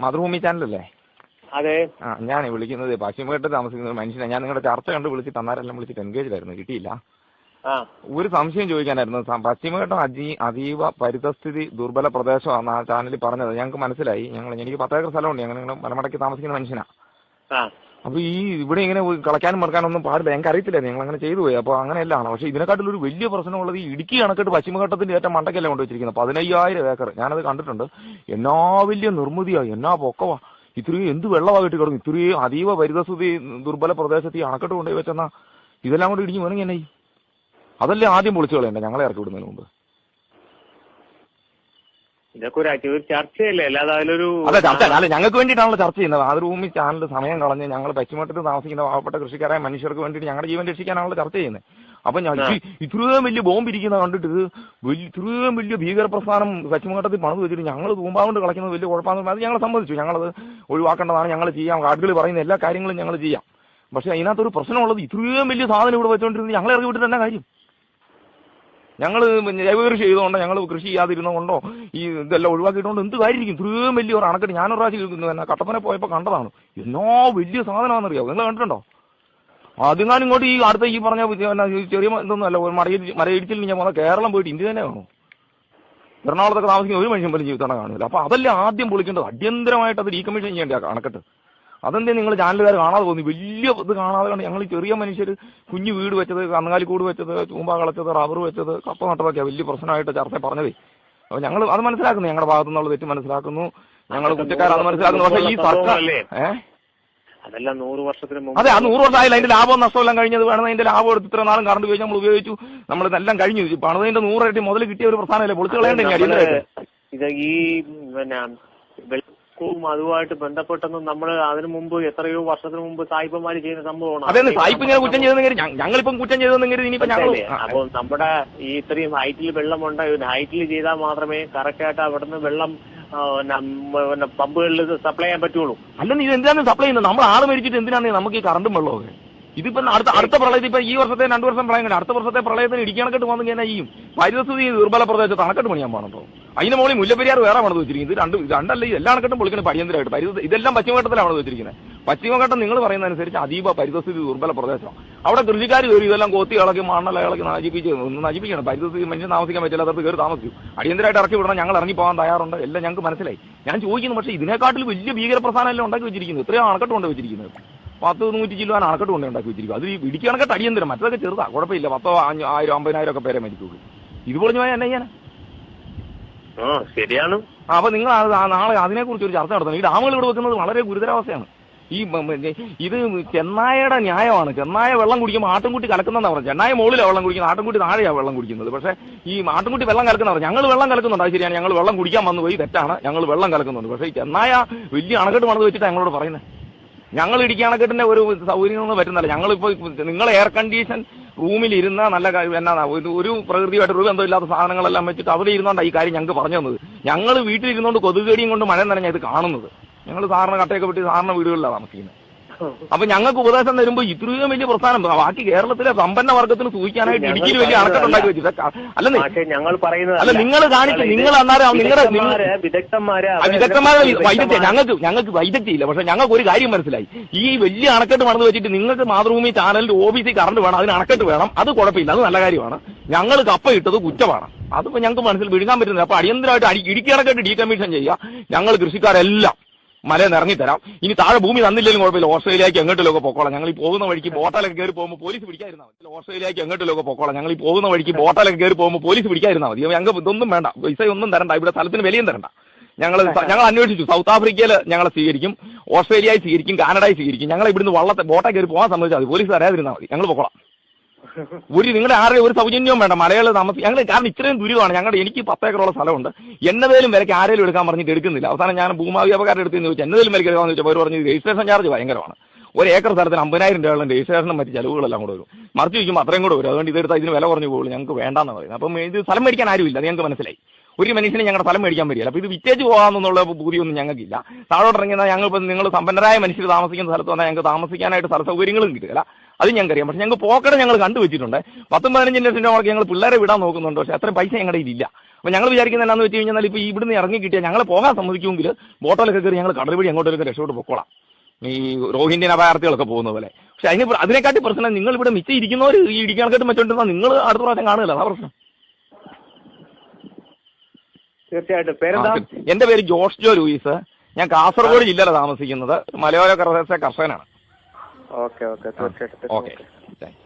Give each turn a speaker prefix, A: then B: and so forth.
A: മാതൃഭൂമി ചാനലല്ലേ?
B: അതെ.
A: ആ ഞാൻ വിളിക്കുന്നത് പശ്ചിമഘട്ട് താമസിക്കുന്ന ഒരു മനുഷ്യനെ. ഞാൻ നിങ്ങളുടെ ചർച്ച കണ്ട് വിളിച്ചിട്ട് തന്നാരെല്ലാം വിളിച്ചിട്ട് എൻഗേജ് ആയിരുന്നു കിട്ടിയില്ല ഒരു സംശയം ചോദിക്കാനായിരുന്നു. പശ്ചിമഘട്ടം അജി അതീവ പരിതസ്ഥിതി ദുർബല പ്രദേശമാണ് ആ ചാനലിൽ പറഞ്ഞത്. ഞങ്ങൾക്ക് മനസ്സിലായി. ഞങ്ങൾ എനിക്ക് പത്തേക്കർ സ്ഥലമുണ്ട്. ഞങ്ങൾ നിങ്ങളുടെ മലമടക്കി താമസിക്കുന്ന മനുഷ്യനാ.
B: ആ
A: അപ്പൊ ഈ ഇവിടെ ഇങ്ങനെ കളക്കാനും മറക്കാനും ഒന്നും പാടില്ല. ഞങ്ങൾക്ക് അറിയത്തില്ല ഞങ്ങൾ അങ്ങനെ ചെയ്തു പോയി. അപ്പൊ അങ്ങനെയല്ലാണ് പക്ഷെ ഇതിനെക്കാട്ടിൽ ഒരു വലിയ പ്രശ്നമുള്ളത് ഈ ഇടുക്കി കണക്കിട്ട് പശ്ചിമഘട്ടത്തിന്റെ ഏറ്റവും മണ്ടക്കല്ലേ കൊണ്ട് വെച്ചിരിക്കുന്നത് പതിനയ്യായിരം ഏക്കർ. ഞാനത് കണ്ടിട്ടുണ്ട്. എന്നാ വലിയ നിർമ്മിതിയാ. എന്നാ പൊക്കവാ. ഇത്രയും എന്ത് വെള്ളമായിട്ട് കിടന്നു ഇത്രയും അതീവ പരിതസ്ഥിതി ദുർബല പ്രദേശത്ത് ഈ അണക്കെട്ട് കൊണ്ടുപോയി വെച്ചെന്നാ ഇതെല്ലാം കൂടി ഇടിഞ്ഞു വേണമെങ്കിൽ എന്നായി അതല്ലേ ആദ്യം പൊളിച്ചു കളയണ്ട ഞങ്ങളെ ഇറക്കി വിടുന്നതിന് മുമ്പ്.
B: ഇതൊക്കെ ഒരു ചർച്ചയല്ലേ? അല്ലാതെ അതിലൊരു
A: അതെ ചർച്ച അല്ല ഞങ്ങൾക്ക് വേണ്ടിയിട്ടാണല്ലോ ചർച്ച ചെയ്യുന്നത്. മാതൃഭൂമി ചാനൽ സമയം കളഞ്ഞ് ഞങ്ങൾ പശ്ചിമഘട്ടത്തിൽ താമസിക്കുന്ന പാവപ്പെട്ട കൃഷിക്കാരായ മനുഷ്യർക്ക് വേണ്ടിയിട്ട് ഞങ്ങളുടെ ജീവൻ രക്ഷിക്കാനാണല്ലോ ചർച്ച ചെയ്യുന്നത്. അപ്പൊ ഞാൻ ഇത്രയും വലിയ ബോംബ് ഇരിക്കുന്ന കണ്ടിട്ട് വലിയ ഇത്രയും വലിയ ഭീകര പ്രസ്ഥാനം പശ്ചിമഘട്ടത്തിൽ പണിത് വെച്ചിട്ട് ഞങ്ങൾ തൂമ്പാവുണ്ട് കളിക്കുന്നത് വലിയ കുഴപ്പമാണെന്ന് അത് ഞങ്ങൾ സമ്മതിച്ചു ഞങ്ങളത് ഒഴിവാക്കേണ്ടതാണ് ഞങ്ങൾ ചെയ്യാം. കാർഡുകൾ പറയുന്ന എല്ലാ കാര്യങ്ങളും ഞങ്ങൾ ചെയ്യാം. പക്ഷെ അതിനകത്തൊരു പ്രശ്നമുള്ളത് ഇത്രയും വലിയ സാധനം ഇവിടെ വെച്ചുകൊണ്ടിരുന്നത് ഞങ്ങളെ ഇറക്കി വിട്ടിട്ട് എന്നാ കാര്യം? ഞങ്ങൾ ജൈവ കൃഷി ചെയ്തുകൊണ്ടോ ഞങ്ങൾ കൃഷി ചെയ്യാതിരുന്നുകൊണ്ടോ ഈ ഇതെല്ലാം ഒഴിവാക്കിയിട്ടുകൊണ്ട് എന്ത് കാര്യമായിരിക്കും? ഇത്രയും വലിയ ഒരു അണക്കെട്ട് ഞാനൊരു പ്രാവശ്യം തന്നെ കട്ടപ്പന പോയപ്പോൾ കണ്ടതാണ്. എന്നോ വലിയ സാധനമാണെന്നറിയാമോ നിങ്ങൾ കണ്ടിട്ടുണ്ടോ? അതിങ്ങാനും ഇങ്ങോട്ട് ഈ അടുത്ത ഈ പറഞ്ഞ ചെറിയ ഇതൊന്നും അല്ല ഒരു മറയിൽ മരയിടിച്ചിൽ ഞാൻ പോകുന്ന കേരളം പോയിട്ട് ഇന്ത്യ തന്നെ കാണും. എറണാകുളത്തൊക്കെ താമസിക്കുന്ന ഒരു മനുഷ്യൻ പോലും ജീവിതം കാണില്ല അപ്പൊ അതല്ലേ ആദ്യം പൊളിക്കേണ്ടത്? അടിയന്തരമായിട്ട് അത് ഡീകമ്മീഷൻ ചെയ്യേണ്ട അണക്കെട്ട്. അതെന്തേ നിങ്ങൾ ചാനലുകാർ കാണാതെ പോകുന്നു? വലിയ ഇത് കാണാതെ കണ്ട് ഞങ്ങൾ ചെറിയ മനുഷ്യർ കുഞ്ഞു വീട് വെച്ചത് കന്നുകാലി കൂട് വെച്ചത് ചൂമ്പ കളച്ചത് റബ്ബർ വെച്ചത് കപ്പ നട്ടതൊക്കെയാണ് വലിയ പ്രശ്നമായിട്ട് ചർച്ച പറഞ്ഞതേ. അപ്പൊ ഞങ്ങൾ അത് മനസ്സിലാക്കുന്നു. ഞങ്ങളുടെ ഭാഗത്തു നിന്നുള്ള തെറ്റ് മനസ്സിലാക്കുന്നു. ഞങ്ങൾ കുറ്റക്കാരത് മനസ്സിലാക്കുന്നു. പക്ഷേ ഈ സർക്കാർ
B: അല്ലേ?
A: ഏഹ്
B: അതെല്ലാം നൂറ് വർഷത്തിന്
A: അതെ ആ നൂറ് വർഷമായില്ല. അതിന്റെ ലാഭവും നഷ്ടമെല്ലാം കഴിഞ്ഞത് വേണം. അതിന്റെ ലാഭം എടുത്ത് ഇത്ര നാളും കറണ്ട് ഉപയോഗിച്ച് നമ്മൾ ഉപയോഗിച്ചു. നമ്മൾ എല്ലാം കഴിഞ്ഞു. പണിതിന്റെ നൂറിരട്ടി മുതൽ കിട്ടിയ ഒരു പ്രധാനമല്ലേ പൊളിച്ചു കളയണ്ടേ
B: ഇത് ഈ പിന്നെ വെള്ളവും അതുമായിട്ട് ബന്ധപ്പെട്ടെന്നും നമ്മൾ അതിനു മുമ്പ് എത്രയോ വർഷത്തിന് മുമ്പ് സായിപ്പന്മാര് ചെയ്യുന്ന സംഭവമാണ്.
A: അതെ സായിപ്പ് ഇങ്ങനെ കുറ്റം ചെയ്തെന്നെങ്കിൽ ഞങ്ങളിപ്പം കുറ്റം ചെയ്തെന്നെങ്കിൽ ഇനിയിപ്പോ ഞങ്ങൾ
B: മനസ്സിലായില്ലേ? അപ്പൊ നമ്മുടെ ഈ ഇത്രയും ഹൈറ്റിൽ വെള്ളമുണ്ട് ഹൈറ്റിൽ ചെയ്താൽ മാത്രമേ കറക്റ്റ് ആയിട്ട് അവിടുന്ന് വെള്ളം പമ്പുകളിൽ സപ്ലൈ ചെയ്യാൻ പറ്റുള്ളൂ.
A: അല്ലെന്ന് ഇത് എന്തിനാണ് സപ്ലൈ ചെയ്യുന്നത്? നമ്മൾ ആൾ മരിച്ചിട്ട് എന്തിനാണ് നമുക്ക് ഈ കറണ്ടും വെള്ളമൊക്കെ ഇതിപ്പോ അടുത്ത അടുത്ത പ്രളയത്തിൽ ഇപ്പൊ ഈ വർഷത്തെ രണ്ടു വർഷം പ്രളയം കഴിഞ്ഞു അടുത്ത വർഷത്തെ പ്രളയത്തിന് ഇടിക്കണക്കെട്ട് വന്നു കഴിഞ്ഞാൽ ചെയ്യും? പരിസ്ഥിതി ദുർബല പ്രദേശത്ത് അണക്കെട്ട് പണിയാൻ പാടുണ്ടോ അതിന് മുകളിൽ മുല്ലപ്പെരിയാർ വേറെ പണിത് വെച്ചിരിക്കുന്നത് ഇത് രണ്ട് രണ്ടല്ല എല്ലാ അണക്കെട്ടും പൊളിക്കണം അടിയന്തരമായിട്ട് പരിസ്ഥിതി ഇതെല്ലാം പശ്ചിമഘട്ടത്തിലാണ് വെച്ചിരിക്കുന്നത്. പശ്ചിമഘട്ടം നിങ്ങൾ പറയുന്നതനുസരിച്ച് അതീവ പരിസ്ഥിതി ദുർബല പ്രദേശമാണ്. അവിടെ കൃഷിക്കാർ കയറി ഇതെല്ലാം കൊത്തി ഇളക്കി മണ്ണല ഇളക്കി നശിപ്പിച്ച് നശിപ്പിക്കണം. പരിസ്ഥിതി മനുഷ്യൻ താമസിക്കാൻ പറ്റില്ല അതത് കയറി താമസിക്കും. അടിയന്തരമായിട്ട് ഇറക്കി വിടണം. ഞങ്ങൾ ഇറങ്ങി പോകാൻ തയ്യാറുണ്ട്. എല്ലാം ഞങ്ങൾക്ക് മനസ്സിലായി. ഞാൻ ചോദിക്കുന്നു പക്ഷേ ഇതിനെക്കാട്ടിൽ വലിയ ഭീകര പ്രസ്ഥാനം എല്ലാം ഉണ്ടാക്കി വെച്ചിരിക്കുന്നത് ഇത്രയും അണക്കെട്ട് വെച്ചിരിക്കുന്നത്. പത്ത് നൂറ്റി ചില്ലുവാൻ അണക്കെട്ട് കൊണ്ട് ഉണ്ടാക്കി വെച്ചിരിക്കും അത് ഇടുക്കി അണക്കെട്ട് അടിയന്തരം മറ്റതൊക്കെ ചെറുതാ. കുഴപ്പമില്ല. പത്തോ അഞ്ഞോ ആയിരം അമ്പതിനായിരം ഒക്കെ പേരെ മരിക്കുള്ളൂ. ഇത് പൊളിഞ്ഞു പോയാൽ എന്നാ ചെയ്യാനാ?
B: ആ ശരിയാണ്.
A: അപ്പൊ നിങ്ങൾ നാളെ അതിനെ നാളെ അതിനെക്കുറിച്ച് ഒരു ചർച്ച നടത്തണം. ഈ ഡാമുകൾ ഇവിടെ വെക്കുന്നത് വളരെ ഗുരുതരാവസ്ഥയാണ്. ഈ ഇത് ചെന്നായയുടെ ന്യായമാണ്. ചെന്നായ വെള്ളം കുടിക്കുമ്പോൾ ആട്ടുംകുട്ടി കലക്കുന്നതെന്ന് പറഞ്ഞു ചെന്നായ മുകളിലാണ് വെള്ളം കുടിക്കുന്നത്. ആട്ടുംകുട്ടി താഴെയാണ് വെള്ളം കുടിക്കുന്നത്. പക്ഷേ ഈ ആട്ടുംകുട്ടി വെള്ളം കലക്കുന്നവർ ഞങ്ങൾ വെള്ളം കലക്കുന്നുണ്ട്. അത് ശരിയാണ്. ഞങ്ങൾ വെള്ളം കുടിക്കാൻ വന്നു പോയി തെറ്റാണ്. ഞങ്ങൾ വെള്ളം കലക്കുന്നുണ്ട്. പക്ഷേ ഈ ചെന്നായ വലിയ അണക്കെട്ട് പണിത് വെച്ചിട്ട് ഞങ്ങളോട് പറയുന്നത് ഞങ്ങൾ ഇടുക്കി അണക്കെട്ടിന്റെ ഒരു സൗകര്യമൊന്നും പറ്റുന്നില്ല. ഞങ്ങളിപ്പോ നിങ്ങൾ എയർ കണ്ടീഷൻ റൂമിൽ ഇരുന്ന നല്ല എന്നാ ഒരു ഒരു പ്രകൃതിയായിട്ട് ഒരു ബന്ധമില്ലാത്ത സാധനങ്ങളെല്ലാം വെച്ചിട്ട് അവിടെ ഇരുന്നോണ്ടാണ് ഈ കാര്യം ഞങ്ങൾക്ക് പറഞ്ഞു തന്നത്. ഞങ്ങൾ വീട്ടിലിരുന്നോണ്ട് കൊതുകേടിയും കൊണ്ട് മഴ നനഞ്ഞ ഇത് കാണുന്നത്. ഞങ്ങൾ സാറിന് കട്ടയൊക്കെ വിട്ട് സാറിന് വീടുകളിലാണ് താമസിക്കുന്നത്. അപ്പൊ ഞങ്ങൾക്ക് ഉപദേശം തരുമ്പോ ഇത്രയും വലിയ പ്രസ്ഥാനം ബാക്കി കേരളത്തിലെ സമ്പന്ന വർഗത്തിന് സൂചിക്കാനായിട്ട് ഇടുക്കിയിൽ വലിയ അണക്കെട്ടുണ്ടാക്കി വെച്ചിട്ട് അല്ലെന്നേ
B: ഞങ്ങൾ പറയുന്നത്
A: അല്ല, നിങ്ങൾ കാണിച്ച് നിങ്ങൾ അന്നേരം നിങ്ങളുടെ നിങ്ങൾ
B: വിദഗ്ധന്മാര്
A: വിദഗ്ധന്മാരെ വൈദഗ്ധ്യം ഞങ്ങൾക്ക് ഞങ്ങൾക്ക് വൈദഗ്ധ്യയില്ല പക്ഷെ ഞങ്ങൾക്ക് ഒരു കാര്യം മനസ്സിലായി. ഈ വലിയ അണക്കെട്ട് പണിത് വെച്ചിട്ട് നിങ്ങൾക്ക് മാതൃഭൂമി ചാനലിന്റെ സി കറണ്ട് വേണം അതിന് അണക്കെട്ട് വേണം അത് കുഴപ്പമില്ല. അത് നല്ല കാര്യമാണ്. ഞങ്ങൾ കപ്പ ഇട്ടത് കുറ്റമാണ്. അതിപ്പോ ഞങ്ങൾക്ക് മനസ്സിൽ വിഴുങ്ങാൻ പറ്റുന്നില്ല. അപ്പൊ അടിയന്തരമായിട്ട് അടി- ഇടുക്കി അണക്കെട്ട് ഡീകമ്മീഷൻ ചെയ്യുക. ഞങ്ങൾ കൃഷിക്കാരെല്ലാം മലയിൽ നിറങ്ങി തരാം. ഇനി താഴെ ഭൂമി തന്നില്ലെങ്കിലും കുഴപ്പമില്ല. ഓസ്ട്രേലിയക്ക് എങ്ങോട്ടിലൊക്കെ പൊക്കോളാം. ഞങ്ങൾ ഈ പോകുന്ന വഴിക്ക് ബോട്ടാലൊക്കെ കയറി പോകുമ്പോൾ പോലീസ് പിടിക്കാതിരുന്നാൽ മതി. ഓസ്ട്രേലിയക്ക് എങ്ങോട്ടിലൊക്കെ പൊക്കോളാം. ഞങ്ങൾ ഈ പോകുന്ന വഴിക്ക് ബോട്ടാലൊക്കെ കയറി പോകുമ്പോൾ പോലീസ് പിടിക്കാതിരുന്നാൽ മതി. ഞങ്ങൾക്ക് ഇതൊന്നും വേണ്ട. പൈസ ഒന്നും തരണ്ട. ഇവിടെ സ്ഥലത്തിന് വിലയും തരണ്ട. ഞങ്ങൾ ഞങ്ങൾ അന്വേഷിച്ചു. സൗത്ത് ആഫ്രിക്കയിൽ ഞങ്ങൾ സ്വീകരിക്കും. ഓസ്ട്രേലിയയിൽ സ്വീകരിക്കും. കാനഡയിൽ സ്വീകരിക്കും. ഞങ്ങൾ ഇവിടുന്ന് വള്ളത്തെ ബോട്ടെ കയറി പോകാൻ സംബന്ധിച്ചാൽ മതി. പോലീസ് അറിയാതിരുന്നാൽ മതി. ഞങ്ങൾ പൊക്കോളാം. ഒരു നിങ്ങളുടെ ആരുടെയും ഒരു സൗജന്യവും വേണ്ട. മലയാള താമസം ഞങ്ങൾ കാരണം ഇത്രയും ദുരിതമാണ്. ഞങ്ങളുടെ എനിക്ക് പത്തേക്കറോളം സ്ഥലമുണ്ട്. എന്നതേലും വിലക്ക് ആരെങ്കിലും എടുക്കാൻ പറഞ്ഞിട്ട് എടുക്കുന്നില്ല. അവസാനം ഞാൻ ഭൂമാവ്യാപകാരുടെ എടുത്തെന്ന് ചോദിച്ചു. എന്നതേലും വിലക്ക് എടുക്കാമെന്ന് ചോദിച്ചപ്പോൾ അവർ പറഞ്ഞു രജിസ്ട്രേഷൻ ചാർജ് ഭയങ്കരമാണ്. ഒരു ഏക്കർ സ്ഥലത്തിന് അമ്പതിനായിരം രൂപയുള്ള രജിസ്ട്രേഷനും മറ്റ് ചിലവുകളെല്ലാം കൂടെ വരും. മറിച്ച് ചോദിക്കുമ്പോൾ അത്രയും കൂടെ വരും. അതുകൊണ്ട് ഇതെടുത്താൽ ഇതിന് വില കുറഞ്ഞു പോകുള്ളൂ. ഞങ്ങൾക്ക് വേണ്ടാന്ന് പറയുന്നത്. അപ്പം ഇത് സ്ഥലം മേടിക്കാൻ ആരുമില്ല. അത് ഞങ്ങൾക്ക് മനസ്സിലായി. ഒരു മനുഷ്യന് ഞങ്ങളുടെ സ്ഥലം മേടിക്കാൻ പറ്റില്ല. അപ്പോൾ ഇത് വിറ്റേജ് പോകാമെന്നുള്ള ബുദ്ധിയൊന്നും ഞങ്ങൾക്കില്ല. താഴോട്ടിറങ്ങിയാൽ ഞങ്ങൾ ഇപ്പം നിങ്ങൾ സമ്പന്നരായ മനുഷ്യർ താമസിക്കുന്ന സ്ഥലത്ത് വന്നാൽ ഞങ്ങൾക്ക് താമസിക്കാനായിട്ട് സ്ഥല സൗകര്യങ്ങളും കിട്ടില്ല അത് ഞങ്ങൾക്കറിയാം. പക്ഷെ ഞങ്ങൾക്ക് പോക്കറ്റ് ഞങ്ങൾ കണ്ടുവച്ചിട്ടുണ്ട്. പത്തും പതിനഞ്ച് ലക്ഷം രൂപ ഞങ്ങൾ പിള്ളേരെ വിടാൻ നോക്കുന്നുണ്ട്. പക്ഷെ അത്ര പൈസ ഞങ്ങളുടെ ഇല്ല അപ്പൊ ഞങ്ങൾ വിചാരിക്കുന്ന എന്നാന്ന് വെച്ച് കഴിഞ്ഞാൽ ഇപ്പൊ ഇവിടുന്ന് ഇറങ്ങി കിട്ടിയാൽ ഞങ്ങൾ പോകാൻ സമ്മതിക്കുമെങ്കിൽ ബോട്ടോലൊക്കെ കയറി ഞങ്ങൾ കടൽ വഴി അങ്ങോട്ടൊക്കെ രക്ഷപ്പെട്ട് പൊക്കോളാം. ഈ റോഹിന്യൻ അഭയാർത്ഥികളൊക്കെ പോകുന്ന പോലെ. പക്ഷെ അതിന് അതിനെക്കാട്ടി പ്രശ്നം നിങ്ങൾ ഇവിടെ മിച്ചം ഇരിക്കുന്നവർ ഈ ഇടിക്കാനൊക്കെ മെച്ചോണ്ടിരുന്ന നിങ്ങൾ അടുത്ത പ്രാവശ്യം കാണുകയില്ല. അതാ പ്രശ്നം.
B: തീർച്ചയായിട്ടും. പേരെന്താ?
A: എന്റെ പേര് ജോർജ് ജോ ലൂയിസ്. ഞാൻ കാസർഗോഡ് ജില്ലയിലാണ് താമസിക്കുന്നത്. മലയോര കർഷകനാണ്.
B: ഓക്കെ ഓക്കെ തീർച്ചയായിട്ടും
A: ഓക്കെ
B: തീർച്ചയായിട്ടും.
A: Thank you